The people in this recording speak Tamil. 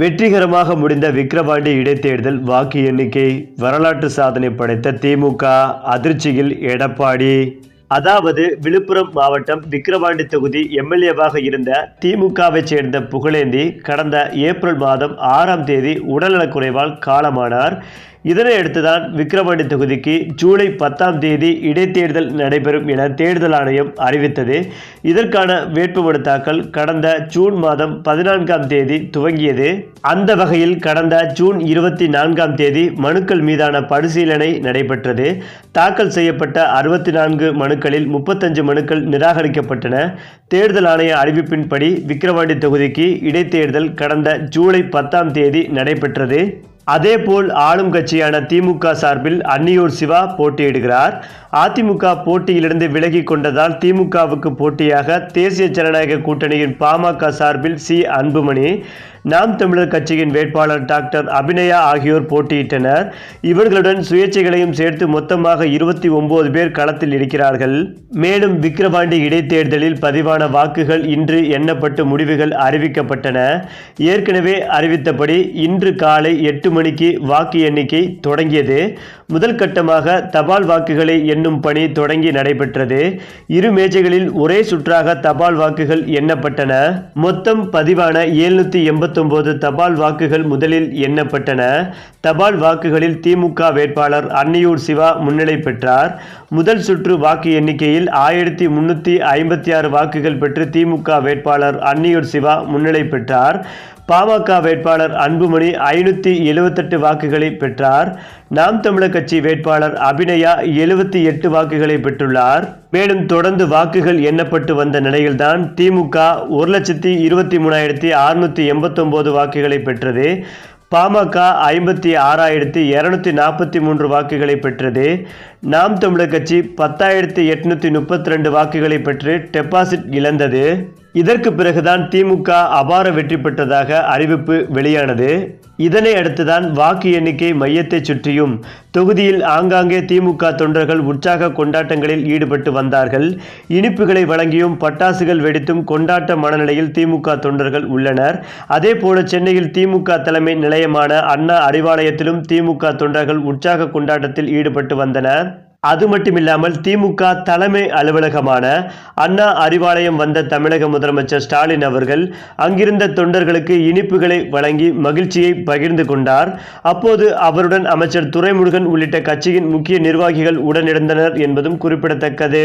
வெற்றிகரமாக முடிந்த விக்கிரவாண்டி இடைத்தேர்தல் வாக்கு எண்ணிக்கை வரலாற்று சாதனை படைத்த திமுக அதிர்ச்சியில் எடப்பாடி. அதாவது விழுப்புரம் மாவட்டம் விக்கிரவாண்டி தொகுதி எம்எல்ஏவாக இருந்த திமுகவைச் சேர்ந்த புகழேந்தி கடந்த ஏப்ரல் மாதம் ஆறாம் தேதி உடல்நலக்குறைவால் காலமானார். இதனையடுத்துதான் விக்கிரவாண்டி தொகுதிக்கு ஜூலை பத்தாம் தேதி இடைத்தேர்தல் நடைபெறும் என தேர்தல் ஆணையம் அறிவித்தது. இதற்கான வேட்புமனு தாக்கல் கடந்த ஜூன் மாதம் பதினான்காம் தேதி துவங்கியது. அந்த வகையில் கடந்த ஜூன் இருபத்தி நான்காம் தேதி மனுக்கள் மீதான பரிசீலனை நடைபெற்றது. தாக்கல் செய்யப்பட்ட அறுபத்தி நான்கு மனுக்களில் முப்பத்தஞ்சு மனுக்கள் நிராகரிக்கப்பட்டன. தேர்தல் ஆணைய அறிவிப்பின்படி விக்கிரவாண்டி தொகுதிக்கு இடைத்தேர்தல் கடந்த ஜூலை பத்தாம் தேதி நடைபெற்றது. அதேபோல் ஆளும் கட்சியான திமுக சார்பில் அன்னியூர் சிவா போட்டியிடுகிறார். அதிமுக போட்டியிலிருந்து விலகி கொண்டதால் திமுகவுக்கு போட்டியாக தேசிய ஜனநாயக கூட்டணியின் பாமக சார்பில் சி அன்புமணி நாம் தமிழர் கட்சியின் வேட்பாளர் டாக்டர் அபிநயா ஆகியோர் போட்டியிட்டனர். இவர்களுடன் சுயேட்சைகளையும் சேர்த்து மொத்தமாக இருபத்தி ஒன்பது பேர் களத்தில் இருக்கிறார்கள். மேலும் விக்கிரவாண்டி இடைத்தேர்தலில் பதிவான வாக்குகள் இன்று எண்ணப்பட்டு முடிவுகள் அறிவிக்கப்பட்டன. ஏற்கனவே அறிவித்தபடி இன்று காலை எட்டு மணிக்கு வாக்கு எண்ணிக்கை தொடங்கியது. முதல் கட்டமாக தபால் வாக்குகளை எண்ணும் பணி தொடங்கி நடைபெற்றது. இரு மேஜைகளில் ஒரே சுற்றாக தபால் வாக்குகள் எண்ணப்பட்டன. மொத்தம் பதிவான எழுநூத்தி பத்தொன்பது தபால் வாக்குகள் முதலில் எண்ணப்பட்டன. தபால் வாக்குகளில் திமுக வேட்பாளர் அன்னியூர் சிவா முன்னிலை பெற்றார். முதல் சுற்று வாக்கு எண்ணிக்கையில் ஆயிரத்தி முன்னூற்றி ஐம்பத்தி ஆறு வாக்குகள் பெற்று திமுக வேட்பாளர் அன்னியூர் சிவா முன்னிலை பெற்றார். பாமக வேட்பாளர் அன்புமணி ஐநூற்றி எழுபத்தெட்டு வாக்குகளை பெற்றார். நாம் தமிழர் கட்சி வேட்பாளர் அபிநயா எழுபத்தி எட்டு வாக்குகளை பெற்றுள்ளார். மேலும் தொடர்ந்து வாக்குகள் எண்ணப்பட்டு வந்த நிலையில்தான் திமுக ஒரு லட்சத்தி இருபத்தி மூணாயிரத்தி அறுநூற்றி எண்பத்தொம்போது வாக்குகளை பெற்றது. பாமக ஐம்பத்தி ஆறாயிரத்தி இரநூத்தி நாற்பத்தி மூன்று வாக்குகளை பெற்றது. நாம் தமிழர் கட்சி பத்தாயிரத்தி எட்நூற்றி முப்பத்தி ரெண்டு வாக்குகளை பெற்று டெபாசிட் இழந்தது. இதற்கு பிறகுதான் திமுக அபார வெற்றி பெற்றதாக அறிவிப்பு வெளியானது. இதனை அடுத்துதான் வாக்கு எண்ணிக்கை மையத்தை சுற்றியும் தொகுதியில் ஆங்காங்கே திமுக தொண்டர்கள் உற்சாக கொண்டாட்டங்களில் ஈடுபட்டு வந்தார்கள். இனிப்புகளை வழங்கியும் பட்டாசுகள் வெடித்தும் கொண்டாட்ட மனநிலையில் திமுக தொண்டர்கள் உள்ளனர். அதேபோல சென்னையில் திமுக தலைமை நிலையமான அண்ணா அறிவாலயத்திலும் திமுக தொண்டர்கள் உற்சாக கொண்டாட்டத்தில் ஈடுபட்டு வந்தனர். அது மட்டுமில்லாமல் திமுக தலைமை அலுவலகமான அண்ணா அறிவாலயம் வந்த தமிழக முதலமைச்சர் ஸ்டாலின் அவர்கள் அங்கிருந்த தொண்டர்களுக்கு இனிப்புகளை வழங்கி மகிழ்ச்சியை பகிர்ந்து கொண்டார். அப்போது அவருடன் அமைச்சர் துரைமுருகன் உள்ளிட்ட கட்சியின் முக்கிய நிர்வாகிகள் உடனிருந்தனர் என்பதும் குறிப்பிடத்தக்கது.